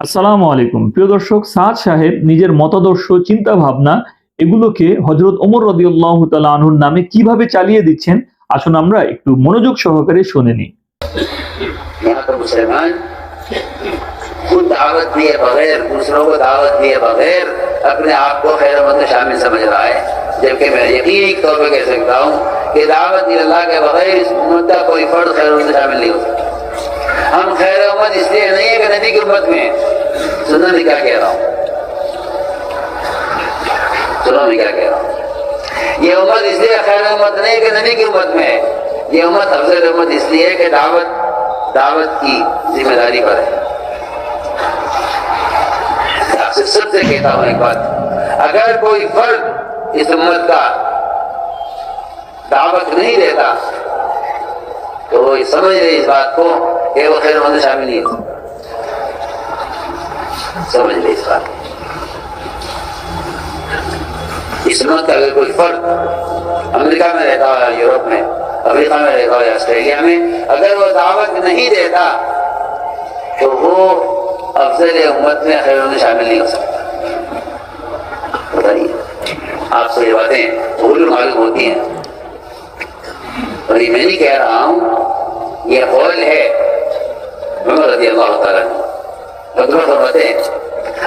আসসালামু আলাইকুম প্রিয় দর্শক সাদ সাহেব নিজের মতাদর্শ চিন্তা ভাবনা এগুলোকে হজরত ওমর রদিউল্লাহ তালা আনহুর নামে কিভাবে চালিয়ে দিচ্ছেন আসুন আমরা একটু মনোযোগ সহকারে শুনে নিই यहाँ पर मुसलमान खुद दावत दिए बगैर दूसरों को दावत दिए बगैर अपने आप को खैर मत शामिल समझ रहा है जबकि मैं यकीनी तौर पर कह सकता हूँ कि दावत अल्लाह के बगैर इस उम्मत का कोई फर्द खैर में शामिल नहीं हो सकता हम खैर उम्मत इसलिए नहीं है कि नबी की उम्मत में। सुनो मैं क्या कह रहा हूँ? सुनो मैं क्या कह रहा हूँ? ये उम्मत इसलिए खैर उम्मत नहीं कि नबी की उम्मत में है। ये उम्मत अफजल उम्मत इसलिए है कि दावत दावत की ज़िम्मेदारी पर है। सबसे कहता हूँ एक बात। अगर कोई फर्द इस उम्मत का दावत नहीं देता तो समझ रहे इस बात को कि वो खैर में शामिल नहीं है। समझ ले इस बात। इस उम्मत का अगर कोई फर्द अमेरिका में रहता हो या यूरोप में अफ्रीका में रहता हो या ऑस्ट्रेलिया में, अगर वो दावत नहीं देता तो वो अफजल उम्मत में खैरों में शामिल नहीं हो सकता। बताइए आपको ये बातें भूल मालूम होती हैं। और ये मैं नहीं कह रहा हूँ, ये कौल है।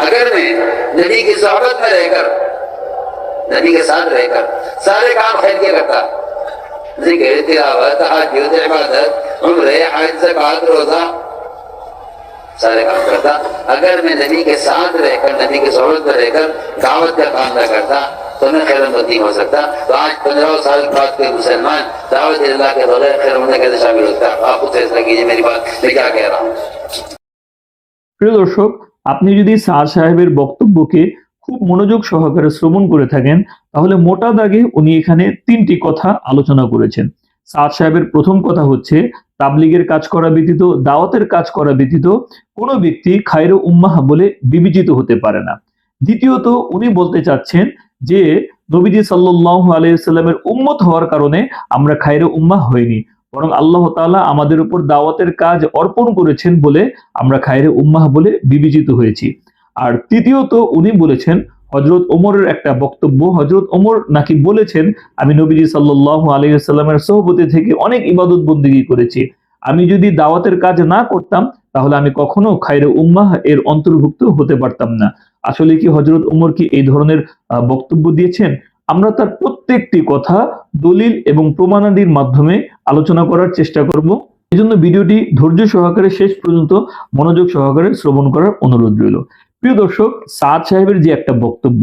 अगर मैं नबी की सोहबत में रहकर, नबी के साथ रहकर सारे काम खैर के करता, ज़िक्र, तिलावत, हज, इबादत, उम्र, हज, ज़कात, रोजा, सारे काम करता। अगर मैं नबी के साथ रहकर, नबी के सोहबत में रहकर दावत का काम न करता तो मैं खैर नहीं हो सकता तो आज पंद्रह साल के बाद कोई मुसलमान दावत अल्लाह के बगैर खैर में कैसे शामिल होता है आप खुद फैसला कीजिए मेरी बात मैं क्या कह रहा हूँ প্রিয় দর্শক আপনি যদি সাদ সাহেবের বক্তব্যকে খুব মনোযোগ সহকারে শ্রবণ করে থাকেন তাহলে মোটা দাগে উনি এখানে তিনটি কথা আলোচনা করেছেন সাদ সাহেবের প্রথম কথা হচ্ছে তাবলিগের কাজ করা ব্যতীত দাওয়াতের কাজ করা ব্যতীত কোনো ব্যক্তি খায়রো উম্মাহ বলে বিবেচিত হতে পারে না দ্বিতীয়ত উনি বলতে চাচ্ছেন যে নবীজি সাল্লাহ আলাইসাল্লামের উম্মত হওয়ার কারণে আমরা খায়রো উম্মাহ হইনি, বরং আল্লাহ তালা আমাদের উপর দাওয়াতের কাজ অর্পণ করেছেন বলে আমরা খায়রে উম্মাহ বলে বিবেচিত হয়েছি। আর তৃতীয়ত উনি বলেছেন হজরত ওমরের একটা বক্তব্য হজরত ওমর নাকি বলেছেন, আমি নবীজি সাল্লাহ আলাইসাল্লামের সহবতি থেকে অনেক ইবাদত বন্দিগি করেছি। আমি যদি দাওয়াতের কাজ না করতাম, তাহলে আমি কখনো খায়রে উম্মাহ এর অন্তর্ভুক্ত হতে পারতাম না। আসলে কি হজরত উমর কি এই ধরনের বক্তব্য দিয়েছেন? আমরা তার প্রত্যেকটি কথা দলিল এবং প্রমাণাদির মাধ্যমে আলোচনা করার চেষ্টা করব। এজন্য ভিডিওটি ধৈর্য সহকারে শেষ পর্যন্ত মনোযোগ সহকারে শ্রবণ করার অনুরোধ রইল। প্রিয় দর্শক, সাদ সাহেবের যে একটা বক্তব্য,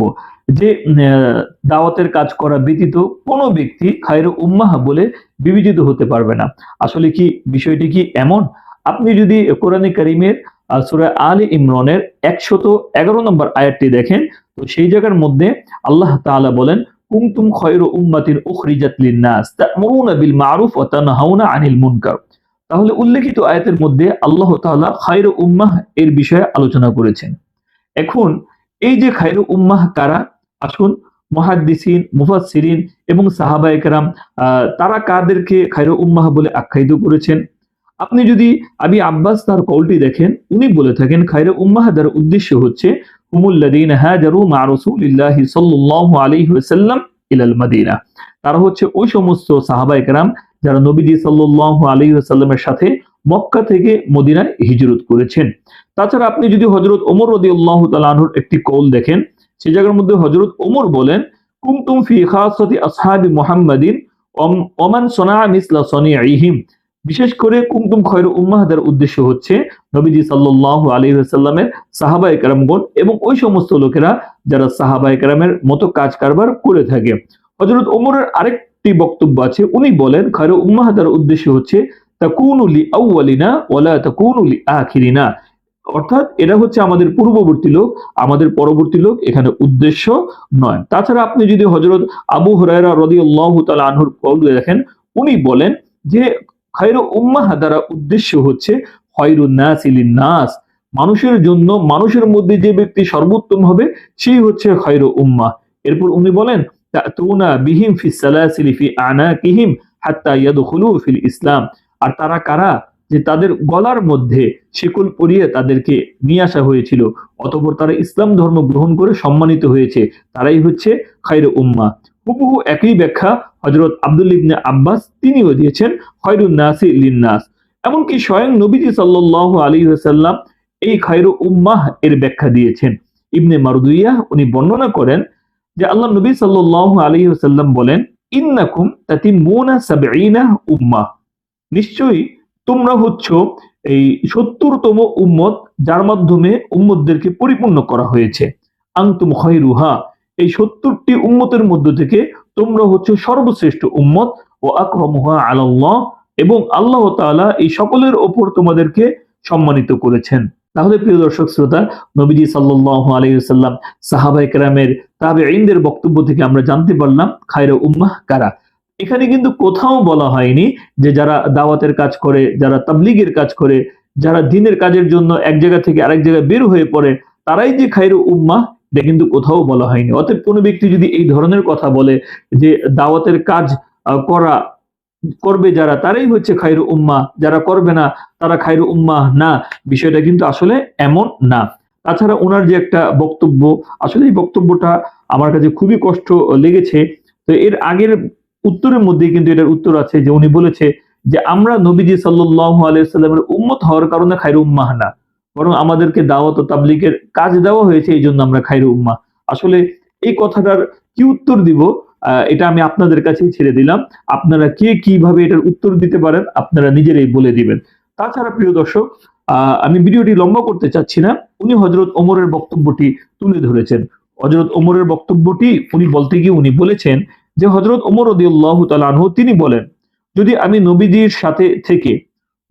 যে দাওয়াতের কাজ করা ব্যতীত কোনো ব্যক্তি খায়র উম্মাহ বলে বিবেচিত হতে পারবে না। আসলে কি বিষয়টি কি এমন? আপনি যদি কোরআনে কারিমের সুরা আলী ইমরানের একশত এগারো নম্বর আয়াতটি দেখেন তো সেই জায়গার মধ্যে আল্লাহ তাআলা বলেন কুনতুম খয়রু উম্মাতিন উখরিজাত লিন-নাস তা'মুরুনা বিল মা'রুফ ওয়া তানহাউনা আনিল মুনকার। তাহলে উল্লেখিত আয়াতের মধ্যে আল্লাহ তাআলা খায়রু উম্মাহ এর বিষয়ে আলোচনা করেছেন। এখন এই যে খায়রু উম্মাহ কারা? আসুন মুহাদ্দিসিন মুফাসসিরিন এবং সাহাবায়ে কেরাম আহ, তারা কাদেরকে খায়রু উম্মাহ বলে আখ্যায়িত করেছেন? আপনি যদি আবি আব্বাস তার কৌলটি দেখেন, উনি বলে থাকেন, খায়রু উম্মাহ দ্বারা উদ্দেশ্য হচ্ছে মাদিনা। তারা হচ্ছে ওই সমস্ত যারা নবীজি সাথে মক্কা থেকে মদিনায় হিজরত করেছেন। তাছাড়া আপনি যদি হযরত ওমর রাদিয়াল্লাহু তাআলা একটি কৌল দেখেন সেই জায়গার মধ্যে হযরত ওমর বলেন, কুনতুম ফি আসহাবি মুহাম্মাদিন ওমান সনা মিসলা সনিইহিম বিশেষ করে কুমতুম খয়র উম্মাহদের উদ্দেশ্য হচ্ছে নবীজি সাল্লাল্লাহু আলাইহি ওয়াসাল্লামের সাহাবা কেরামগণ এবং ওই সমস্ত লোকেরা যারা সাহাবা একরামের মতো কাজ কারবার করে থাকে। হযরত ওমরের আরেকটি বক্তব্য আছে, উনি বলেন, খয়র উম্মাহদের উদ্দেশ্য হচ্ছে তাকুনু লি আউয়ালিনা ওয়ালা তাকুনু লি আখিরিনা। অর্থাৎ এরা হচ্ছে আমাদের পূর্ববর্তী লোক, আমাদের পরবর্তী লোক, এখানে উদ্দেশ্য নয়। তাছাড়া আপনি যদি হযরত আবু হুরায়রা রাদিয়াল্লাহু তাআলা আনহুর কওল দেখেন, উনি বলেন যে খায়র উম্মাহ দ্বারা উদ্দেশ্য হচ্ছে খয়রুন নাস নাস মানুষের জন্য, মানুষের মধ্যে যে ব্যক্তি সর্বোত্তম হবে, সেই হচ্ছে খয়র উম্মাহ। এরপর উনি বলেন, তাতুনা বিহিম ফি সালাসিলি ফি আনাকিহিম হাত্তা ইয়াদখুলু ফিল ইসলাম। আর তারা কারা? যে তাদের গলার মধ্যে শিকল পরিয়ে তাদেরকে নিয়ে আসা হয়েছিল, অতঃপর তারা ইসলাম ধর্ম গ্রহণ করে সম্মানিত হয়েছে। তারাই হচ্ছে খায়র উম্মা হুবহু একই ব্যাখ্যা হজরত আব্দুল ইবনে আব্বাস তিনিও দিয়েছেন খয়রুন নাসি লিন্নাস। এমনকি স্বয়ং নবীজি সাল্লাল্লাহু আলাইহি ওয়াসাল্লাম এই খায়রু উম্মাহ এর ব্যাখ্যা দিয়েছেন। ইবনে মারদুইয়া উনি বর্ণনা করেন যে আল্লাহ নবী সাল্লাল্লাহু আলাইহি ওয়াসাল্লাম বলেন, ইন্নাকুম তাতিমুনা সাবঈনা উম্মাহ। নিশ্চয়ই তোমরা হচ্ছ এই সত্তরতম উম্মত যার মাধ্যমে উম্মতদেরকে পরিপূর্ণ করা হয়েছে। আংতুম খয়রুহা, এই সত্তরটি উম্মতের মধ্য থেকে তোমরা হচ্ছে সর্বশ্রেষ্ঠ উম্মত, ও আকরমুহা আলাল্লাহ, এবং আল্লাহ তাআলা এই সকলের ওপর তোমাদেরকে সম্মানিত করেছেন। তাহলে প্রিয় দর্শক শ্রোতা, নবীজি সাল্লাল্লাহু আলাইহি ওয়াসাল্লাম, সাহাবায়ে কেরামের তাবেঈনদের বক্তব্য থেকে আমরা জানতে পারলাম খায়রে উম্মাহ কারা? এখানে কিন্তু কোথাও বলা হয়নি যে যারা দাওয়াতের কাজ করে, যারা তাবলিগের কাজ করে, যারা দিনের কাজের জন্য এক জায়গা থেকে আরেক জায়গায় বের হয়ে পড়ে, তারাই যে খায়রু উম্মাহ এটা কিন্তু কোথাও বলা হয়নি। অতএব কোনো ব্যক্তি যদি এই ধরনের কথা বলে যে দাওয়াতের কাজ করা, করবে যারা, তারাই হচ্ছে খায়রু উম্মা যারা করবে না, তারা খায়রু উম্মা না। বিষয়টা কিন্তু আসলে এমন না। তাছাড়া ওনার যে একটা বক্তব্য, আসলে এই বক্তব্যটা আমার কাছে খুবই কষ্ট লেগেছে। তো এর আগের উত্তরের মধ্যে কিন্তু এটার উত্তর আছে যে উনি বলেছে যে, আমরা নবীজি সাল্লাল্লাহু আলাইহি সাল্লামের উম্মত হওয়ার কারণে খায়রু উম্মাহ না। বরং আমাদেরকে দাওয়াত ও তাবলিগের কাজ দেওয়া হয়েছে, এই জন্য আমরা খায়রু উম্মা আসলে এই কথাটার কি উত্তর দিব? এটা আমি আপনাদের কাছেই ছেড়ে দিলাম। আপনারা কে কীভাবে এটার উত্তর দিতে পারেন, আপনারা নিজেরাই বলে দিবেন। তাছাড়া প্রিয় দর্শক আমি ভিডিওটি লম্বা করতে চাচ্ছি না, উনি হজরত ওমরের বক্তব্যটি তুলে ধরেছেন। হজরত ওমরের বক্তব্যটি উনি বলতে গিয়ে উনি বলেছেন যে হজরত ওমর রদিউল্লাহ তালানহ তিনি বলেন, যদি আমি নবীজির সাথে থেকে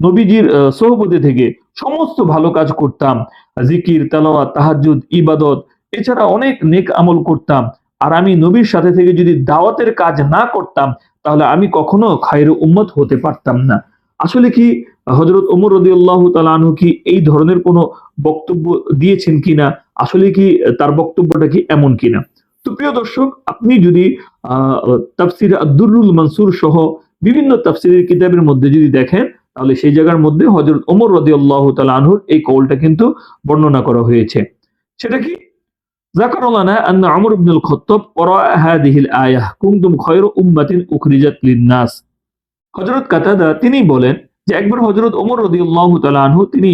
নবীজির সোহবতে থেকে সমস্ত ভালো কাজ করতাম। জিকির, তালাওয়াত, তাহাজ্জুদ, ইবাদত, এছাড়া অনেক নেক আমল করতাম। আর আমি নবীর সাথে থেকে যদি দাওয়াতের কাজ না করতাম, তাহলে আমি কখনো খায়রু উম্মত হতে পারতাম না। আসলে কি হজরত ওমর রদিউল্লাহ তালানহু কি এই ধরনের কোনো বক্তব্য দিয়েছেন কিনা? আসলে কি তার বক্তব্যটা কি এমন কিনা? তো প্রিয় দর্শক, আপনি যদি, আহ, তাফসির আব্দুরুল মনসুর সহ বিভিন্ন তাফসিরের কিতাবের মধ্যে যদি দেখেন তাহলে সেই জায়গার মধ্যে হজরত ওমর রদিউল্লাহ তালানহুর এই কৌলটা কিন্তু বর্ণনা করা হয়েছে সেটা কি ذكر لنا أن عمر بن الخطاب قرأ هذه الآية كنتم خير أمة أخرجت للناس হজরত কাতাদা তিনি বলেন যে একবার হজরত ওমর রদিউল্লাহ তালানহু তিনি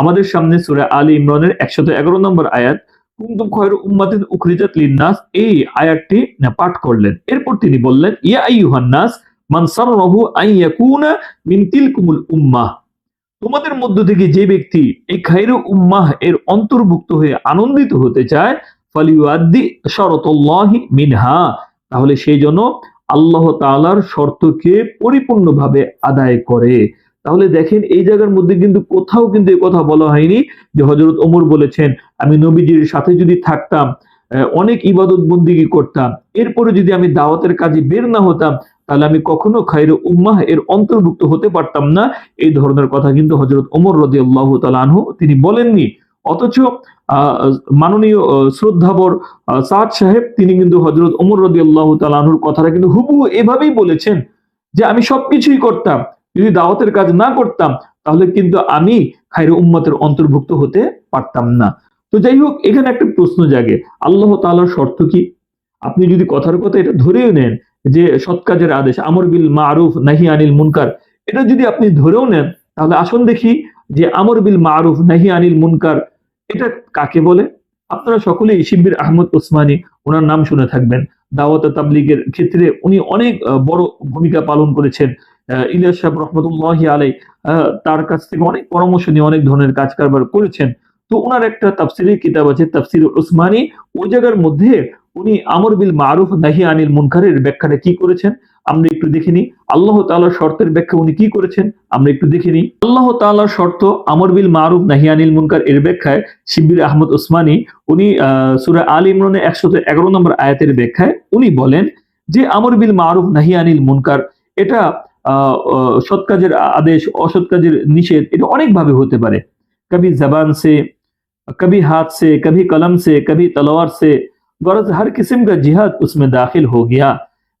আমাদের সামনে সূরা আলী ইমরানের একশত এগারো নম্বর আয়াত কুমতুম খয়র উম্মাতিন উখরিজাত লিন্নাস এই আয়াতটি পাঠ করলেন এরপর তিনি বললেন ইয়া আইয়ুহান নাস মান সাররাহু আন ইয়াকুনা মিন তিলকুমুল উম্মাহ। তোমাদের মধ্য থেকে যে ব্যক্তি এই খায়রু উম্মাহ এর অন্তর্ভুক্ত হয়ে আনন্দিত হতে চায়, ফালিউআদ্দি শরতুল্লাহি মিনহা। তাহলে সেই জন্য আল্লাহ তাআলার শর্তকে পরিপূর্ণভাবে আদায় করে। তাহলে দেখেন এই জায়গার মধ্যে কিন্তু কোথাও কিন্তু এই কথা বলা হয়নি যে হজরত ওমর বলেছেন, আমি নবীজির সাথে যদি থাকতাম, অনেক ইবাদত বন্দিগি করতাম, এরপরে যদি আমি দাওয়াতের কাজে বের না হতাম তাহলে আমি কখনো খাইর উম্মাহ এর অন্তর্ভুক্ত হতে পারতাম না। এই ধরনের কথা কিন্তু হজরত ওমর রদি আল্লাহ আনহু তিনি বলেননি। অথচ মাননীয় শ্রদ্ধাবর সাদ সাহেব তিনি কিন্তু হজরত ওমর রদি আল্লাহ আনহুর কথাটা কিন্তু হুবহু এভাবেই বলেছেন যে, আমি সবকিছুই করতাম, যদি দাওয়াতের কাজ না করতাম, তাহলে কিন্তু আমি খাইর উম্মতের অন্তর্ভুক্ত হতে পারতাম না। তো যাই হোক, এখানে একটা প্রশ্ন জাগে। আল্লাহ তাআলার শর্ত কি? আপনি যদি কথার কথা এটা ধরেও নেন যে সৎ কাজের আদেশ, আমর বিল মারুফ, নাহি আনিল মুনকার। এটা যদি আপনি ধরেও নেন, তাহলে আসুন দেখি যে আমর বিল মারুফ, নাহি আনিল মুনকার, এটা কাকে বলে? আপনারা সকলেই শিবির আহমদ ওসমানী ওনার নাম শুনে থাকবেন। দাওয়াত তাবলিগের ক্ষেত্রে উনি অনেক বড় ভূমিকা পালন করেছেন। ইলিয়াস সাহেব রহমতুল্লাহ আলাই তার কাছ থেকে অনেক পরামর্শ নিয়ে অনেক ধরনের কাজ কারবার করেছেন। তো ওনার একটা তাফসিরের কিতাব আছে, তাফসির উসমানী ওই জায়গার মধ্যে উনি আমর বিল মারুফ নাহি আনিল মুনকারের ব্যাখ্যাটা কি করেছেন? আমরা একটু দেখে নিই। আল্লাহ তালার শর্তের ব্যাখ্যা উনি কি করেছেন? আমরা একটু দেখে নিই। আল্লাহ তালার শর্ত আমর বিল মারুফ নাহি আনিল মুনকার এর ব্যাখ্যায় শিবির আহমদ উসমানী উনি, আহ, সুরা আল ইমরানের একশো এগারো নম্বর আয়াতের ব্যাখ্যায় উনি বলেন যে আমর বিল মারুফ নাহি আনিল মুনকার এটা সৎ কাজের আদেশ, অসৎ কাজের নিষেধ, এটা অনেকভাবে হতে পারে। কবি জবান সে, কবি হাত সে, কবি কলম সে, কবি তলোয়ার সে गरज हर किस्म का जिहाद उसमें दाखिल हो गया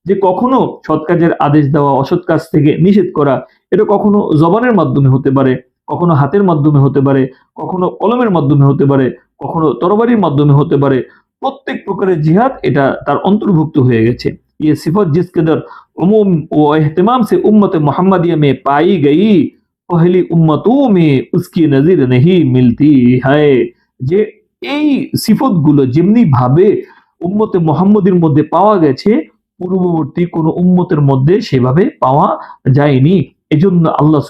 যে কখনো সৎ কাজের আদেশ দেওয়া অসৎ কাজ থেকে নিষেধ করা এটা কখনো জবানের মাধ্যমে হতে পারে কখনো হাতের মাধ্যমে হতে পারে কখনো কলমের মাধ্যমে হতে পারে কখনো তরবারির মাধ্যমে হতে পারে প্রত্যেক প্রকারের জিহাদ এটা তার অন্তর্ভুক্ত হয়ে গেছে ये सिफत जिस कदर उमूम व एहतमाम से उम्मत मोहम्मदिया में पाई गई पहली उम्मतों में उसकी नजीर नहीं मिलती है যে এই সিফতগুলো যেমনি ভাবে উম্মতে মোহাম্মদের মধ্যে পাওয়া গেছে, পূর্ববর্তী কোন উম্মতের মধ্যে সেভাবে পাওয়া যায়নি। এজন্য আল্লাহ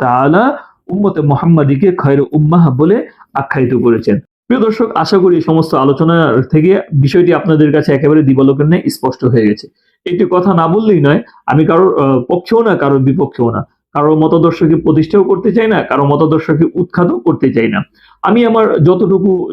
তাআলা উম্মতে মোহাম্মদীকে খয়র উম্মাহ বলে আখ্যায়িত করেছেন। প্রিয় দর্শক, আশা করি সমস্ত আলোচনা থেকে বিষয়টি আপনাদের কাছে একেবারে দিবালোকের ন্যায় স্পষ্ট হয়ে গেছে। একটি কথা না বললেই নয়, আমি কারোর পক্ষেও না, কারোর বিপক্ষেও না। কারোর মতাদর্শকে প্রতিষ্ঠাও করতে চাই না, কারোর মতাদর্শকে উৎখাতও করতে চাই না। আমি আমার যতটুকু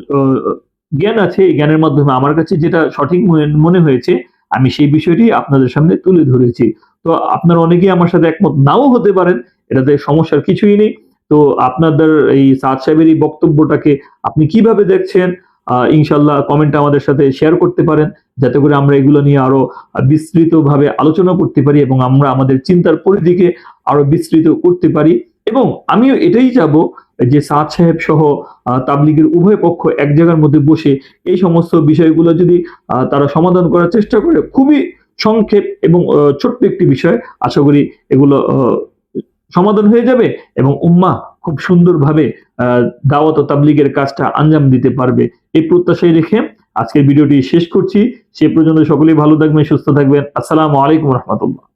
জ্ঞান আছে, এই জ্ঞানের মাধ্যমে আমার কাছে যেটা সঠিক মনে- হয়েছে, আমি সেই বিষয়টি আপনাদের সামনে তুলে ধরেছি। তো আপনারা অনেকেই আমার সাথে একমত, নাও হতে পারেন, এটাতে সমস্যার কিছুই নেই। তো আপনাদের এই সাদ সাহেবের এই বক্তব্যটাকে আপনি কীভাবে দেখছেন ইনশাল্লাহ কমেন্ট আমাদের সাথে শেয়ার করতে পারেন, যাতে করে আমরা এগুলো নিয়ে আরও বিস্তৃত ভাবে আলোচনা করতে পারি এবং আমরা আমাদের চিন্তার পরিধিকে আরও বিস্তৃত করতে পারি। এবং আমিও এটাই যাব যে সাদ সাহেব সহ তাবলিগের উভয় পক্ষ এক জায়গার মধ্যে বসে এই সমস্ত বিষয়গুলো যদি তারা সমাধান করার চেষ্টা করে, খুবই সংক্ষেপ এবং ছোট্ট একটি বিষয়। আশা করি এগুলো সমাধান হয়ে যাবে এবং উম্মা খুব সুন্দরভাবে দাওয়াত ও তাবলিগের কাজটা আঞ্জাম দিতে পারবে এই প্রত্যাশায় রেখে আজকের ভিডিওটি শেষ করছি। সে পর্যন্ত সকলেই ভালো থাকবেন, সুস্থ থাকবেন। আসসালামু আলাইকুম রহমতুল্লাহ।